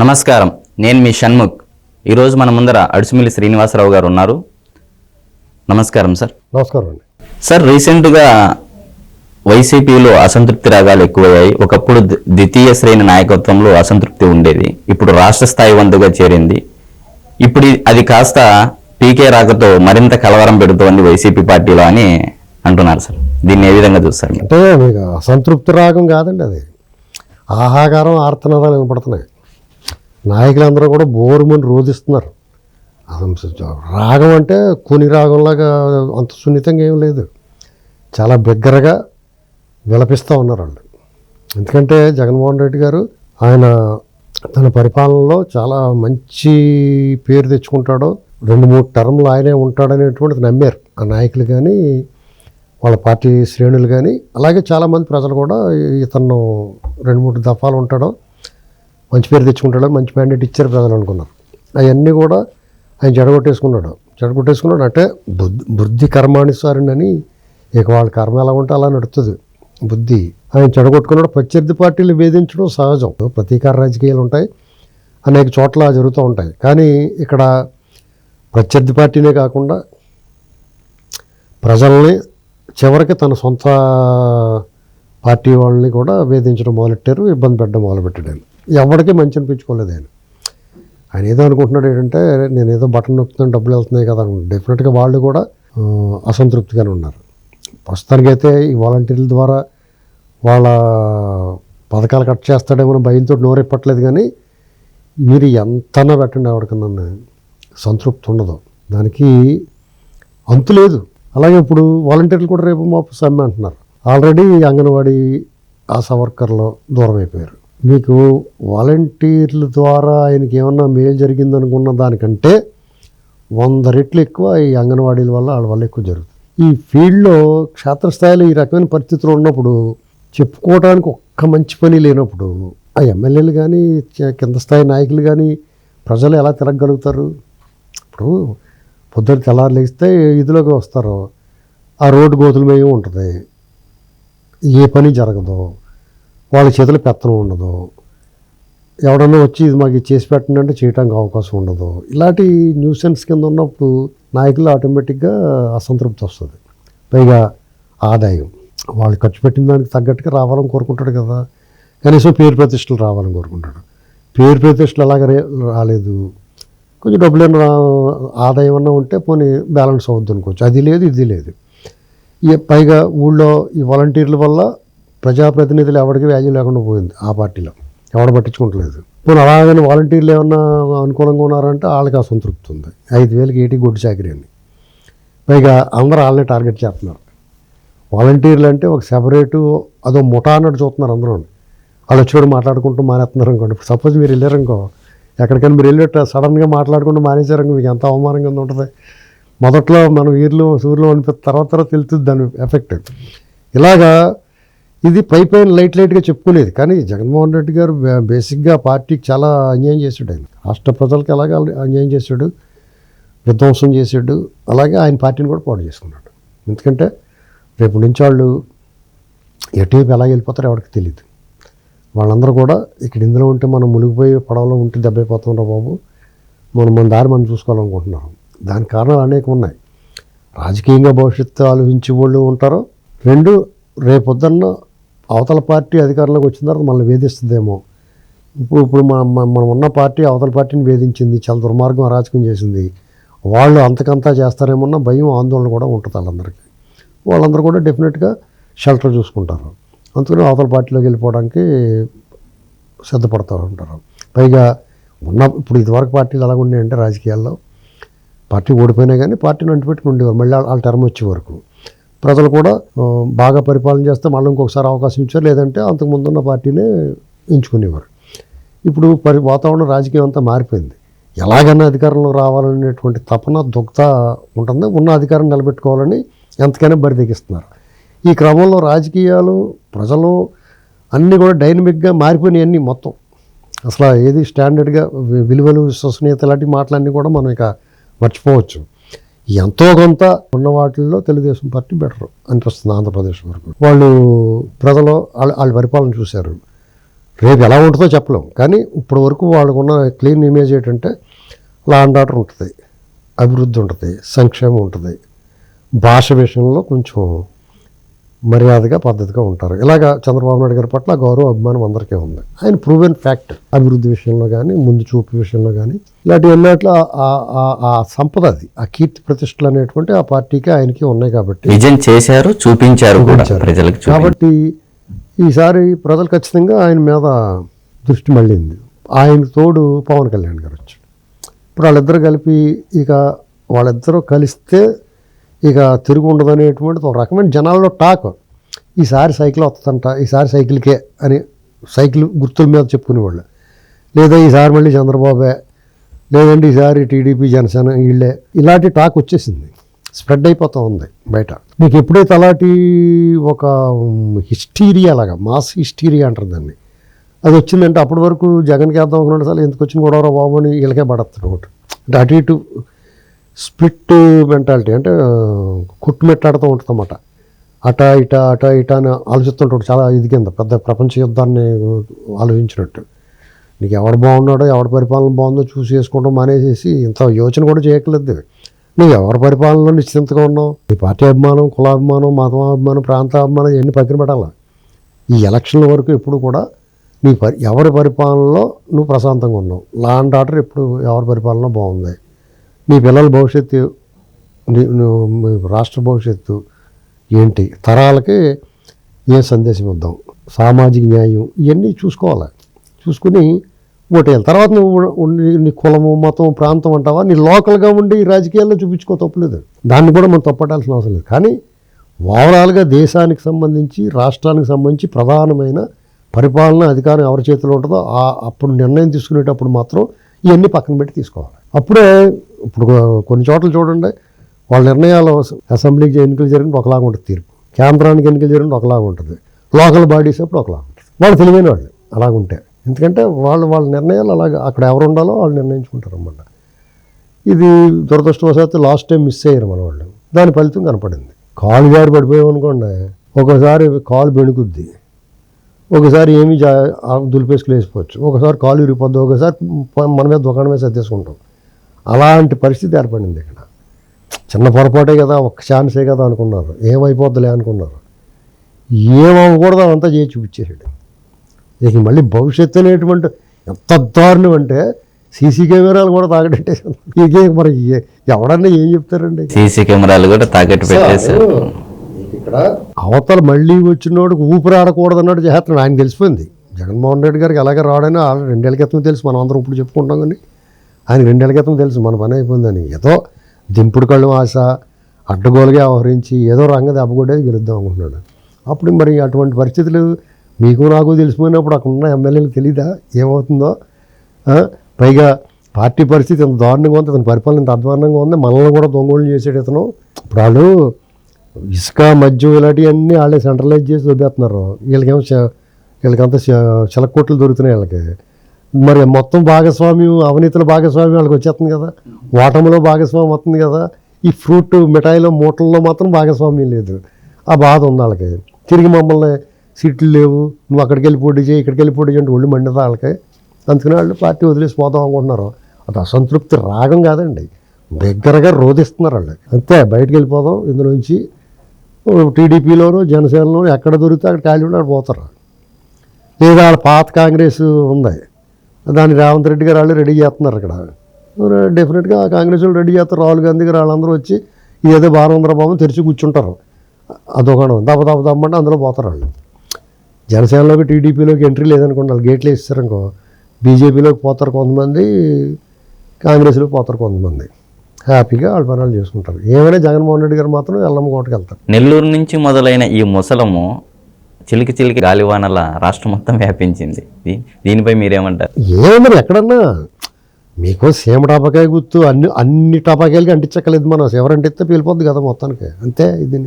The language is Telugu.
నమస్కారం. నేను మీ షణ్ముఖ్. ఈరోజు మన ముందర అడుసుమిల్లి శ్రీనివాసరావు గారు ఉన్నారు. నమస్కారం సార్. నమస్కారం అండి. సార్ రీసెంట్గా వైసీపీలో అసంతృప్తి రాగాలు ఎక్కువయ్యాయి. ఒకప్పుడు ద్వితీయ శ్రేణి నాయకత్వంలో అసంతృప్తి ఉండేది. ఇప్పుడు రాష్ట్ర స్థాయి వంతుగా చేరింది. ఇప్పుడు అది కాస్త పీకే రాకతో మరింత కలవరం పెడుతోంది వైసీపీ పార్టీలో అని అంటున్నారు సార్. దీన్ని ఏ విధంగా చూస్తారు అంటే అసంతృప్తి రాగం కాదండి అది. ఆహాకారం ఆర్తనాదాలు వినపడుతున్నాయి. నాయకులందరూ కూడా బోరుమని రోధిస్తున్నారు. రాగం అంటే కొని రాగంలాగా అంత సున్నితంగా ఏం లేదు. చాలా బిగ్గరగా విలపిస్తూ ఉన్నారు వాళ్ళు. ఎందుకంటే జగన్మోహన్ రెడ్డి గారు ఆయన తన పరిపాలనలో చాలా మంచి పేరు తెచ్చుకుంటాడు రెండు మూడు టర్మ్లు ఆయనే ఉంటాడనేటువంటిది నమ్మారు. ఆ నాయకులు కానీ వాళ్ళ పార్టీ శ్రేణులు కానీ అలాగే చాలామంది ప్రజలు కూడా ఇతను రెండు మూడు దఫాలు ఉంటాడో మంచి పేరు తెచ్చుకుంటాడు మంచి మ్యాండేట్ ఇచ్చారు ప్రజలు అనుకున్నారు. అవన్నీ కూడా ఆయన జడగొట్టేసుకున్నాడు. జడగొట్టేసుకున్నాడు అంటే బుద్ధి బుద్ధి కర్మానుసారిని అని ఇక వాళ్ళ కర్మ ఎలా ఉంటే అలా నడుస్తుంది బుద్ధి. ఆయన చెడగొట్టుకున్నాడు ప్రత్యర్థి పార్టీలు వేధించడం సహజం. ప్రతీకార రాజకీయాలు ఉంటాయి. అనేక చోట్ల జరుగుతూ ఉంటాయి. కానీ ఇక్కడ ప్రత్యర్థి పార్టీనే కాకుండా ప్రజల్ని చివరికి తన సొంత పార్టీ వాళ్ళని కూడా వేధించడం మొదలెట్టారు. ఇబ్బంది పెట్టడం మొదలుపెట్టాడు ఎవరికీ మంచి అనిపించుకోలేదు ఆయన. ఆయన ఏదో అనుకుంటున్నాడు ఏంటంటే నేను ఏదో బటన్ నొక్కుతున్నాను డబ్బులు వెళ్తున్నాయి కదా అనుకుంటున్నాను డెఫినెట్గా వాళ్ళు కూడా అసంతృప్తిగానే ఉన్నారు. ప్రస్తుతానికైతే ఈ వాలంటీర్ల ద్వారా వాళ్ళ పథకాలు కట్ చేస్తాడేమో భయంతో నోరెప్పట్లేదు కానీ మీరు ఎంతనా పెట్టండి ఎవరికన్నా సంతృప్తి ఉండదు. దానికి అంతు లేదు. అలాగే ఇప్పుడు వాలంటీర్లు కూడా రేపు మాపు సమ్మె అంటున్నారు ఆల్రెడీ అంగన్వాడీ ఆశా వర్కర్లు దూరం అయిపోయారు. మీకు వాలంటీర్ల ద్వారా ఆయనకి ఏమన్నా మేలు జరిగిందనుకున్న దానికంటే వంద రెట్లు ఎక్కువ ఈ అంగన్వాడీల వల్ల వాళ్ళ వల్ల ఎక్కువ జరుగుతుంది. ఈ ఫీల్డ్లో క్షేత్రస్థాయిలో ఈ రకమైన పరిస్థితులు ఉన్నప్పుడు చెప్పుకోవడానికి ఒక్క మంచి పని లేనప్పుడు ఆ ఎమ్మెల్యేలు కానీ కింద స్థాయి నాయకులు కానీ ప్రజలు ఎలా తిరగగలుగుతారు? ఇప్పుడు పొద్దున్న తెల్లారు లేస్తే ఇదిలోకి వస్తారు. ఆ రోడ్డు గోతులమయం ఉంటుంది ఏ పని జరగదు. వాళ్ళ చేతులు పెత్తనం ఉండదు. ఎవడన్నా వచ్చి ఇది మాకు చేసి పెట్టండి అంటే చేయడానికి అవకాశం ఉండదు. ఇలాంటి న్యూసెన్స్ కింద ఉన్నప్పుడు నాయకులు ఆటోమేటిక్గా అసంతృప్తి వస్తుంది. పైగా ఆదాయం. వాళ్ళు ఖర్చు పెట్టిన దానికి తగ్గట్టుగా రావాలని కోరుకుంటాడు కదా. కనీసం పేరు ప్రతిష్టలు రావాలని కోరుకుంటాడు. పేరు ప్రతిష్టలు అలాగే రే- రాలేదు. కొంచెం డబ్బులు ఏమన్నా ఆదాయం అన్నా ఉంటే పోనీ బ్యాలెన్స్ అవుద్ది అనుకోవచ్చు. అది లేదు ఇది లేదు. ఈ పైగా ఊళ్ళో ఈ వాలంటీర్ల వల్ల ప్రజాప్రతినిధులు ఎవరికి వాల్యూ లేకుండా పోయింది ఆ పార్టీలో. ఎవడ పట్టించుకుంటలేదు. పోనీ అలాగని వాలంటీర్లు ఏమన్నా అనుకూలంగా ఉన్నారంటే వాళ్ళకి అసంతృప్తి ఉంది. ఐదు వేలకి ఏటి గొడ్డు చాకరీ అని పైగా అందరూ వాళ్ళని టార్గెట్ చేస్తున్నారు. వాలంటీర్లు అంటే ఒక సెపరేటు అదో ముఠా అన్నట్టు చూస్తున్నారు అందరూ. వాళ్ళు వచ్చేవాడు మాట్లాడుకుంటూ మానేస్తున్నారు అనుకోండి. సపోజ్ మీరు వెళ్ళారనుకో ఎక్కడికైనా మీరు వెళ్ళి సడన్గా మాట్లాడుకుంటూ మానేశారనుకో మీకు ఎంత అవమానంగా ఉంటుంది. మొదట్లో మనం వీర్లు సూర్యులు అనిపిస్తే తర్వాత తర్వాత తెలుస్తుంది దాని ఎఫెక్ట్. ఇలాగా ఇది పై పైన లైట్ లైట్గా చెప్పుకునేది కానీ జగన్మోహన్ రెడ్డి గారు బేసిక్గా పార్టీకి చాలా అన్యాయం చేశాడు. ఆయన రాష్ట్ర ప్రజలకు ఎలాగ అన్యాయం చేశాడు? విధ్వంసం చేశాడు. అలాగే ఆయన పార్టీని కూడా పాడు చేసుకున్నాడు. ఎందుకంటే రేపు నుంచి వాళ్ళు ఎటువైపు ఎలా వెళ్ళిపోతారో ఎవరికి తెలియదు వాళ్ళందరూ కూడా ఇక్కడ ఇందులో ఉంటే మనం మునిగిపోయి పడవలో ఉంటే దెబ్బైపోతాం రా బాబు. మనం మన దారి మనం చూసుకోవాలనుకుంటున్నాం. దాని కారణాలు అనేక ఉన్నాయి. రాజకీయంగా భవిష్యత్తు ఆలోచించే వాళ్ళు ఉంటారు? రెండు రేపొద్దున్న అవతల పార్టీ అధికారంలోకి వచ్చిన తర్వాత మనల్ని వేధిస్తుందేమో. ఇప్పుడు ఇప్పుడు మన- మనం ఉన్న పార్టీ అవతల పార్టీని వేధించింది చాలా దుర్మార్గం అరాచకం చేసింది. వాళ్ళు అంతకంతా చేస్తారేమన్న భయం ఆందోళన కూడా ఉంటుంది వాళ్ళందరికీ. వాళ్ళందరూ కూడా డెఫినెట్గా షెల్టర్ చూసుకుంటారు. అందుకని అవతల పార్టీలోకి వెళ్ళిపోవడానికి సిద్ధపడుతూ ఉంటారు పైగా ఉన్న ఇప్పుడు ఇదివరకు పార్టీలు ఎలా ఉన్నాయంటే రాజకీయాల్లో పార్టీ ఓడిపోయినా కానీ పార్టీని అంటిపెట్టుకుని ఉండేవారు. మళ్ళీ వాళ్ళ టర్మ్ వచ్చే వరకు. ప్రజలు కూడా బాగా పరిపాలన చేస్తే మళ్ళీ ఇంకొకసారి అవకాశం ఇచ్చారు. లేదంటే అంతకుముందు ఉన్న పార్టీనే ఎంచుకునేవారు. ఇప్పుడు పరి వాతావరణం రాజకీయం అంతా మారిపోయింది. ఎలాగైనా అధికారంలో రావాలనేటువంటి తపన దుగ్ధ ఉంటుంది. ఉన్న అధికారం నిలబెట్టుకోవాలని ఎంతకైనా బరిదెగిస్తున్నారు ఈ క్రమంలో రాజకీయాలు ప్రజలు అన్నీ కూడా డైనమిక్గా మారిపోయినాయి అన్నీ మొత్తం. అసలు ఏది స్టాండర్డ్గా విలువలు విశ్వసనీయత లాంటి మాటలన్నీ కూడా మనం ఇక మర్చిపోవచ్చు. ఎంతో కొంత ఉన్న వాటిల్లో తెలుగుదేశం పార్టీ బెటర్ అనిపిస్తుంది ఆంధ్రప్రదేశ్ వరకు. వాళ్ళు ప్రజలు వాళ్ళ వాళ్ళ పరిపాలన చూశారు. రేపు ఎలా ఉంటుందో చెప్పలేం. కానీ ఇప్పటి వరకు వాళ్ళకున్న క్లీన్ ఇమేజ్ ఏంటంటే లా అండ్ ఆర్డర్ ఉంటుంది అభివృద్ధి ఉంటుంది సంక్షేమం ఉంటుంది. భాష విషయంలో కొంచెం మర్యాదగా పద్ధతిగా ఉంటారు. ఇలాగా చంద్రబాబు నాయుడు గారి పట్ల గౌరవ అభిమానం అందరికీ ఉంది. ఆయన ప్రూవెన్ ఫ్యాక్ట్ అభివృద్ధి విషయంలో కానీ ముందు చూపు విషయంలో కానీ ఇలాంటి ఎన్నట్లో ఆ సంపద అది. ఆ కీర్తి ప్రతిష్టలు అనేటువంటి ఆ పార్టీకి ఆయనకి ఉన్నాయి కాబట్టి విజయం చేశారు చూపించారు కాబట్టి ఈసారి ప్రజలు ఖచ్చితంగా ఆయన మీద దృష్టి మళ్ళీంది. ఆయన తోడు పవన్ కళ్యాణ్ గారు వచ్చాడు ఇప్పుడు వాళ్ళిద్దరు కలిపి ఇక వాళ్ళిద్దరూ కలిస్తే ఇక తిరుగు ఉండదు అనేటువంటిది ఒక రకమైన జనాల్లో టాక్. ఈసారి సైకిల్ వస్తుందంట ఈసారి సైకిల్కే అని సైకిల్ గుర్తుల మీద చెప్పుకునేవాళ్ళు. లేదా ఈసారి మళ్ళీ చంద్రబాబే లేదండి ఈసారి టీడీపీ జనసేన వీళ్ళే. ఇలాంటి టాక్ వచ్చేసింది. స్ప్రెడ్ అయిపోతూ ఉంది బయట. మీకు ఎప్పుడైతే అలాంటి ఒక హిస్టీరియా లాగా మాస్ హిస్టీరియా అంటారు దాన్ని అది వచ్చిందంటే అప్పటి వరకు జగన్కి వేద్దాం అనుకున్నాడు సార్ ఎందుకు వచ్చిన గొడవ బాబు అని వీళ్ళకే పడతాడు ఒకటి. అంటే అటు ఇటు స్ప్లిట్ మెంటాలిటీ అంటే కొట్టుమెట్టాడుతూ ఉంటుంది అన్నమాట అట ఇట అట ఇట అని ఆలోచిస్తుంటాడు చాలా ఇది కింద పెద్ద ప్రపంచ యుద్ధాన్ని ఆలోచించినట్టు. నీకు ఎవడు బాగున్నాడో ఎవడి పరిపాలన బాగుందో చూసి చేసుకోవడం మానేసేసి ఇంత యోచన కూడా చేయట్లేదు నువ్వు ఎవరి పరిపాలనలో నిశ్చింతగా ఉన్నావు? నీ పార్టీ అభిమానం కులాభిమానం మతాభిమానం ప్రాంతాభిమానం ఇవన్నీ పక్కన పెట్టాలి? ఈ ఎలక్షన్ల వరకు ఎప్పుడు కూడా నీ పరి ఎవరి పరిపాలనలో నువ్వు ప్రశాంతంగా ఉన్నావు? లా అండ్ ఆర్డర్ ఎప్పుడు ఎవరి పరిపాలన బాగుంది? నీ పిల్లల భవిష్యత్తు నువ్వు రాష్ట్ర భవిష్యత్తు ఏంటి? తరాలకి ఏ సందేశం ఇద్దాం? సామాజిక న్యాయం ఇవన్నీ చూసుకోవాలి. చూసుకుని ఓటేయాలి. తర్వాత నువ్వు నీ కులము మతం ప్రాంతం అంటావా? నీ లోకల్గా ఉండి రాజకీయాల్లో చూపించుకో తప్పలేదు. దాన్ని కూడా మనం తప్పటాల్సిన అవసరం లేదు. కానీ ఓవరాల్గా దేశానికి సంబంధించి రాష్ట్రానికి సంబంధించి ప్రధానమైన పరిపాలన అధికారం ఎవరి చేతిలో ఉంటుందో అప్పుడు నిర్ణయం తీసుకునేటప్పుడు మాత్రం ఇవన్నీ పక్కన పెట్టి తీసుకోవాలి. అప్పుడే ఇప్పుడు కొన్ని చోట్ల చూడండి వాళ్ళ నిర్ణయాలు అసెంబ్లీకి ఎన్నికలు జరిగినప్పుడు ఒకలాగా ఉంటుంది తీర్పు. కేంద్రానికి ఎన్నికలు జరిగినప్పుడు ఒకలాగా ఉంటుంది. లోకల్ బాడీస్ అప్పుడు ఒకలాగా ఉంటుంది. వాళ్ళు తెలివైన వాళ్ళు అలాగుంటే ఎందుకంటే వాళ్ళు వాళ్ళ నిర్ణయాలు అలాగ అక్కడ ఎవరు ఉండాలో వాళ్ళు నిర్ణయించుకుంటారు అన్నమాట. ఇది దురదృష్టవశాత్తు లాస్ట్ టైం మిస్ అయ్యారు మన వాళ్ళు. దాని ఫలితం కనపడింది. కాలు జారి పడిపోయాం అనుకోండి ఒకసారి కాలు బెణుకుద్ది. ఒకసారి ఏమి జా ఆ దులిపేసుకుని వేసిపోవచ్చు ఒకసారి కాలు ఇరిగిపోద్ది ఒకసారి మన మీద దుకాణం మీద సర్దేసుకుంటాం. అలాంటి పరిస్థితి ఏర్పడింది ఇక్కడ. చిన్న పొరపాటే కదా ఒక్క ఛాన్సే కదా అనుకున్నారు. ఏమైపోద్దిలే అనుకున్నారు. ఏమవ్వకూడదు అదంతా చేసి చూపించేసాడు ఇక మళ్ళీ భవిష్యత్తు అనేటువంటి ఎంత దారుణం అంటే సీసీ కెమెరాలు కూడా తాగడెట్టేసాను ఇక మరి ఎవడన్నా ఏం చెప్తారండి? సీసీ కెమెరాలు కూడా పెట్టేశారు. ఇక్కడ అవతల మళ్ళీ వచ్చినోడికి ఊపిరి ఆడకూడదు అన్నట్టు చేస్తున్నాడు. ఆయన తెలిసిపోయింది. జగన్మోహన్ రెడ్డి గారికి ఎలాగ రావడని రెండేళ్ళ క్రితం తెలుసు. మనం అందరం ఇప్పుడు చెప్పుకుంటాం కానీ. ఆయన రెండేళ్ళ క్రితం తెలుసు మన పని అయిపోయిందని. ఏదో దింపుడు కళ్ళు ఆశ అడ్డగోలుగా వ్యవహరించి ఏదో రంగ దెబ్బకొట్టేది గెలుద్దాం అనుకుంటున్నాడు. అప్పుడు మరి అటువంటి పరిస్థితులు మీకు నాకు తెలిసిపోయినప్పుడు అక్కడ ఉన్న ఎమ్మెల్యేలకు తెలీదా? ఏమవుతుందో? పైగా పార్టీ పరిస్థితి ఎంత దారుణంగా ఉంది అతని పరిపాలన ఎంత అధ్వానంగా ఉంది మనల్ని కూడా దొంగోళ్ళు చేసాడు ఇతను ఇప్పుడు వాళ్ళు ఇసుక మద్యం ఇలాంటివన్నీ వాళ్ళే సెంట్రలైజ్ చేసి దొబ్బేస్తున్నారు. వీళ్ళకేమో వీళ్ళకంతా చిలకొట్లు దొరుకుతున్నాయి వీళ్ళకి. మరి మొత్తం భాగస్వామ్యం అవినీతిలో భాగస్వామ్యం వాళ్ళకి వచ్చేస్తుంది కదా. ఓటమిలో భాగస్వామ్యం వస్తుంది కదా. ఈ ఫ్రూట్ మిఠాయిలో మూటల్లో మాత్రం భాగస్వామ్యం లేదు. ఆ బాధ ఉంది వాళ్ళకి. తిరిగి మమ్మల్ని సీట్లు లేవు. నువ్వు అక్కడికి వెళ్ళి పోటీ చేయి ఇక్కడికి వెళ్ళి పోటీ చేయి ఒళ్ళు మండదా వాళ్ళకి. అందుకని వాళ్ళు పార్టీ వదిలేసి పోదాం అనుకుంటున్నారు. అది అసంతృప్తి రాగం కాదండి. దగ్గరగా రోధిస్తున్నారు వాళ్ళు. అంతే బయటకు వెళ్ళిపోదాం ఇందులోంచి టీడీపీలోనూ జనసేనలోనూ ఎక్కడ దొరికితే అక్కడ ఖాళీ ఉండి పోతారు. లేదా వాళ్ళ పాత కాంగ్రెస్ ఉంది. దాన్ని రేవంత్ రెడ్డి గారు వాళ్ళు రెడీ చేస్తున్నారు ఇక్కడ. డెఫినెట్గా కాంగ్రెస్ వాళ్ళు రెడీ చేస్తారు. రాహుల్ గాంధీ గారు వాళ్ళందరూ వచ్చి ఏదో భారవంద్ర బాబు తెరిచి కూర్చుంటారు. ఆ దుకాణం దప్ప దమ్మంటే అందులో పోతారు వాళ్ళు జనసేనలోకి టీడీపీలోకి ఎంట్రీ లేదనుకోండి వాళ్ళు గేట్లు వేస్తారనుకో బీజేపీలోకి పోతారు కొంతమంది కాంగ్రెస్లోకి పోతారు కొంతమంది. హ్యాపీగా వాళ్ళ పనులు చేసుకుంటారు. ఏమైనా జగన్మోహన్ రెడ్డి గారు మాత్రం ఎల్లమ్మ కోటకి వెళ్తారు. నెల్లూరు నుంచి మొదలైన ఈ ముసలము చిలికి చిలికి గాలివానల రాష్ట్రం మొత్తం వ్యాపించింది. దీనిపై మీరేమంటారు? ఏమన్నా ఎక్కడన్నా? మీకు సీమ టపాకాయ గుర్తు అన్ని అన్ని టపాకాయలకి అంటించక్కలేదు మనం. ఎవరంటిస్తే పేలిపోద్ది కదా మొత్తానికి. అంతే ఇది